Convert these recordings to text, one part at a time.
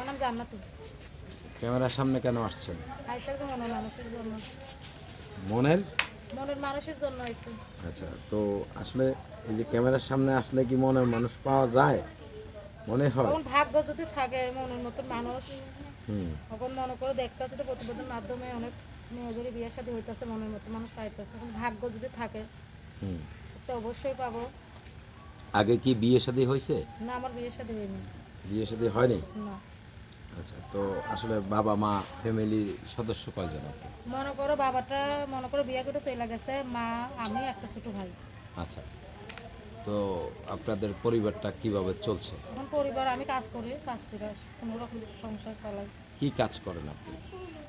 আমার নাম জান্নাত ক্যামেরার সামনে কেন আসছেন? আইসার তো মনের মানুষের জন্য। মনের? মনের মানুষের জন্য আইসি। আচ্ছা তো আসলে এই যে ক্যামেরার সামনে আসলে কি মনের মানুষ পাওয়া যায়? মনে হয়। তখন ভাগ্য যদি থাকে মনের মতন মানুষ। হুম। তখন মনে করে দেখতে আছে তো প্রতিবেদনের মাধ্যমে অনেক মেয়েদেরই বিয়ের সাথে হইতেছে মনের মতো মানুষ পাইতেছে। এখন ভাগ্য যদি থাকে হুম। তো অবশ্যই পাবো। আগে কি বিয়ে শাদী হয়েছে না আমার বিয়ের সাথে হয়নি। বিয়ে শাদী হয়নি? না। আচ্ছা তো আসলে বাবা মা ফ্যামিলির সদস্য কয়জন আপনি? মনে করো বাবাটা মনে করো বিয়ে করে চলে গেছে মা আমি একটা ছোট ভাই। আচ্ছা তো আপনাদের পরিবারটা কীভাবে চলছে? এখন পরিবার আমি কাজ করি কাজ করে কোনো রকম সংসার চালাই। কি কাজ করেন আপনি?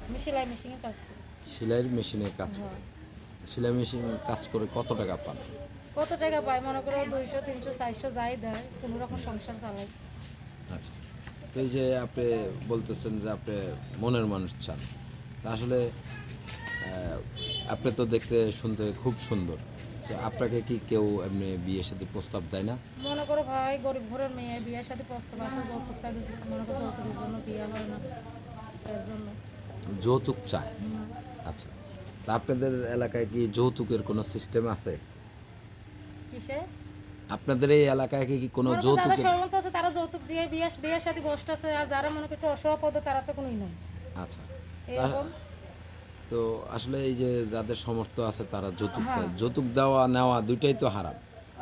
আমি সেলাই মেশিনে কাজ করি। সেলাইয়ের মেশিনে কাজ হ্যাঁ। করেন সেলাই মেশিন কাজ করে কত টাকা পান? কত টাকা পাই মনে করো দুইশো তিনশো চারশো যাই দেয় কোনো রকম সংসার চালাই। আচ্ছা তো এই যে আপনি বলতেছেন যে আপনি মনের মানুষ চান। আসলে আপনি তো দেখতে শুনতে খুব সুন্দর। তো আপনাকে কি কেউ এমনি বিয়ের সাথে প্রস্তাব দেয় না? মনে করো ভাই গরিব ঘরের মেয়ে বিয়ের সাথে প্রস্তাব আসে যৌতুক চাই মনে করো যৌতুকের জন্য বিয়ে হয় না এর জন্য। যৌতুক চায়? আচ্ছা। আপনাদের এলাকায় কি যৌতুকের কোনো সিস্টেম আছে? কিসে? আপনাদের এই এলাকায় কি কোনো যৌতুক যৌতুকের আছে তারা যৌতুক দিয়ে বিয়ে বিয়ের সাথে আছে আর যারা মনে করো একটু অসহপদ তারা তো কোনোই নাই। আচ্ছা। এরকম। তো আসলে এই যে যাদের সমর্থ আছে তারা যৌতুক হ্যাঁ। যৌতুক দেওয়া নেওয়া দুইটাই তো হারাম।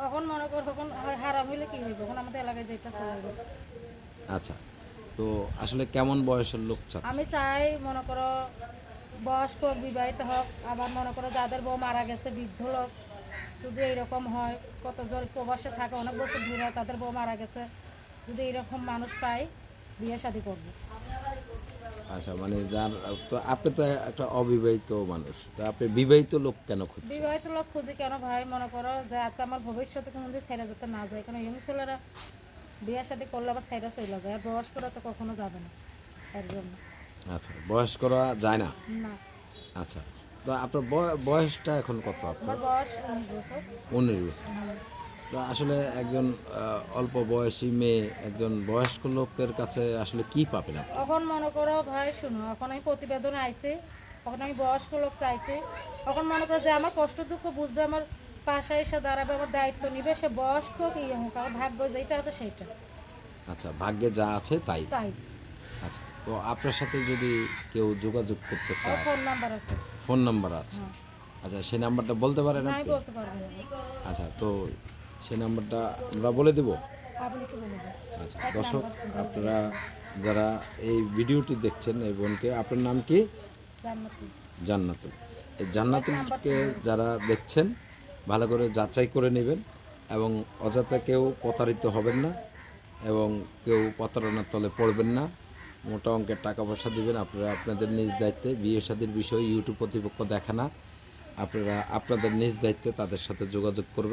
এখন মনে করো তখন হারাম হইলে কি হইবে? এখন আমাদের এলাকায় যেটা চলে আচ্ছা। তো আসলে কেমন বয়সের লোক চাচ্ছে? আমি চাই মনে করো বয়স্ক বিবাহিত হোক আবার মনে করো যাদের বউ মারা গেছে বৃদ্ধ লোক যদি এইরকম হয় কত জন প্রবাসে থাকে অনেক বছর ধরে তাদের বউ মারা গেছে যদি এরকম মানুষ পাই বিয়ে শাদি করব। আচ্ছা মানে যার তো আপনি তো একটা অবিবাহিত মানুষ তো আপনি বিবাহিত লোক কেন খুঁজছেন? বিবাহিত লোক খুঁজি কেন ভাই? মনে করো যে যাতে আমার ভবিষ্যতে কোনো দিন ছেড়ে যেতে না যায় কারণ ইয়ং ছেলেরা বিয়ে শাদি করলে আবার ছেড়ে চলে যায় আর বয়স্করা তো কখনো যাবে না এর জন্য। আচ্ছা বয়স করা যায় না? না। আচ্ছা তো আপনার বয়- বয়সটা এখন কত আপনার? বয়স উনিশ বছর। তো আসলে একজন অল্প বয়সী মেয়ে একজন বয়স্ক লোকের কাছে আসলে কি পাবেন এখন মনে করো ভাই শুনো এখন আমি প্রতিবেদন আইছি এখন আমি বয়স্ক লোক চাইছি। এখন মনে করো যে আমার কষ্ট দুঃখ বুঝবে আমার পাশে এসে দাঁড়াবে আমার দায়িত্ব নিবে সে বয়স্ক কি হোক আমার ভাগ্য যেটা আছে সেইটা। আচ্ছা ভাগ্যে যা আছে তাই। তাই। আচ্ছা। তো আপনার সাথে যদি কেউ যোগাযোগ করতে চায় ফোন নাম্বার আছে। ফোন নাম্বার আছে। আচ্ছা সেই নাম্বারটা বলতে পারেন আপনি। আচ্ছা তো সেই নাম্বারটা আমরা বলে দেব? আচ্ছা দর্শক আপনারা যারা এই ভিডিওটি দেখছেন এই বোনকে আপনার নাম কি? জান্নাতি জান্নাতুল। এই জান্নাতুলকে যারা দেখছেন ভালো করে যাচাই করে নেবেন এবং অযথা কেউ প্রতারিত হবেন না এবং কেউ প্রতারণার তলে পড়বেন না। মোটা অঙ্কের টাকা পয়সা দেবেন। আপনারা আপনাদের নিজ দায়িত্বে বিয়ে শাদীর বিষয়ে ইউটিউব কর্তৃপক্ষ দেখে না। আপনারা আপনাদের নিজ দায়িত্বে তাদের সাথে যোগাযোগ করবেন।